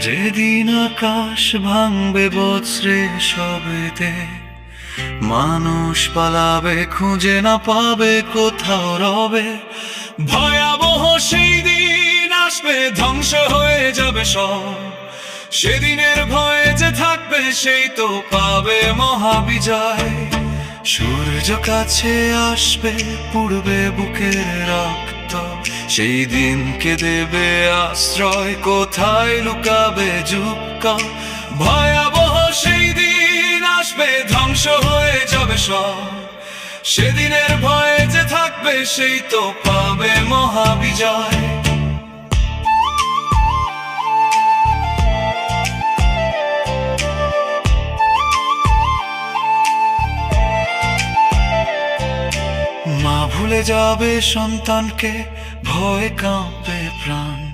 যেদিন আকাশ ভাঙবে বৎসরে সবেতে, মানুষ পালাবে, খুঁজে না পাবে কোথাও রবে। ভয়াবহ সেই দিন আসবে, ধ্বংস হয়ে যাবে সব। সেদিনের ভয়ে যে থাকবে, সেই তো পাবে মহাবিজয়। সূর্য কাছে আসবে পূর্বে বুকের রক্ত সেই দিনকে দেবে আশ্রয়, কোথায় লুকাবে যুক্ত ভয়াবহ সেই দিন আসবে, ধ্বংস হয়ে যাবে সব। সেদিনের ভয়ে যে থাকবে, সেই তো পাবে মহাবিজয়। ভুলে যাবে সন্তানকে, ভয় কাঁপবে প্রাণ।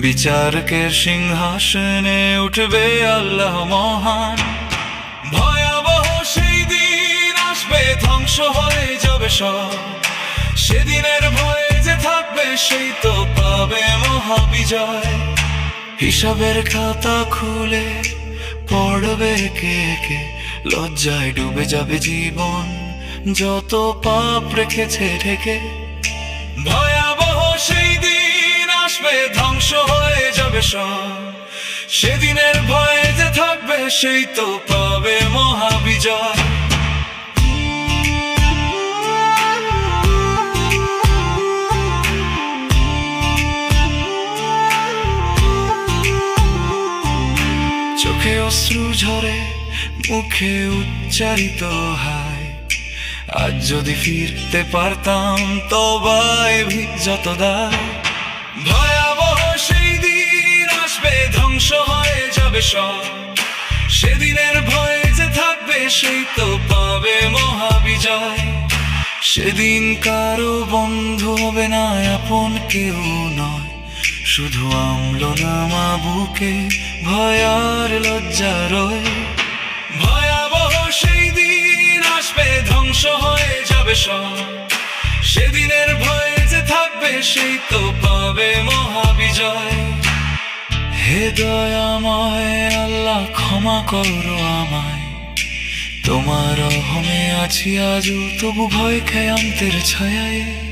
বিচারকের সিংহাসনে উঠবে আল্লাহ মহান। ভয়াবহ সেই দিন আসবে, ধ্বংস হয়ে যাবে সব। সেদিনের ভয়ে যে থাকবে, সেই তো পাবে মহাবিজয়। হিসাবের খাতা খুলে পড়বে কে কে, লজ্জায় ডুবে যাবে জীবন। যত পাপ রেখেছে ঢেকে, ভয়াবহ সেই দিন আসবে, ধ্বংস হয়ে যাবে সব। সেদিনের ভয়ে যে থাকবে, সেই তো পাবে মহাবিজয়। চোখে অশ্রু ঝরে, মুখে উচ্চারিত হায়। আজ যদি ফিরতে পারতাম, তবায় যত ভয়াবহ সেই দিন আসবে, ধ্বংস হয়ে যাবে সব। সেদিনের ভয়ে যে থাকবে, সেই তো পাবে মহাবিজয়। সেদিন কারও বন্ধু হবে না, আপন কেউ নয়। শুধু আমল নামা বুকে, ভয়ার লজ্জা রয়ে। আসবে ধ্বংস হয়ে যাবে সব। সেদিনের ভয়ে যে থাকবে, সেই তো পাবে মহাবিজয়। হে দয়াময় আল্লাহ, ক্ষমা করো আমায়। তোমার হমে আছি আজও, তবু ভয় খেয়ান্তের ছায়ায়।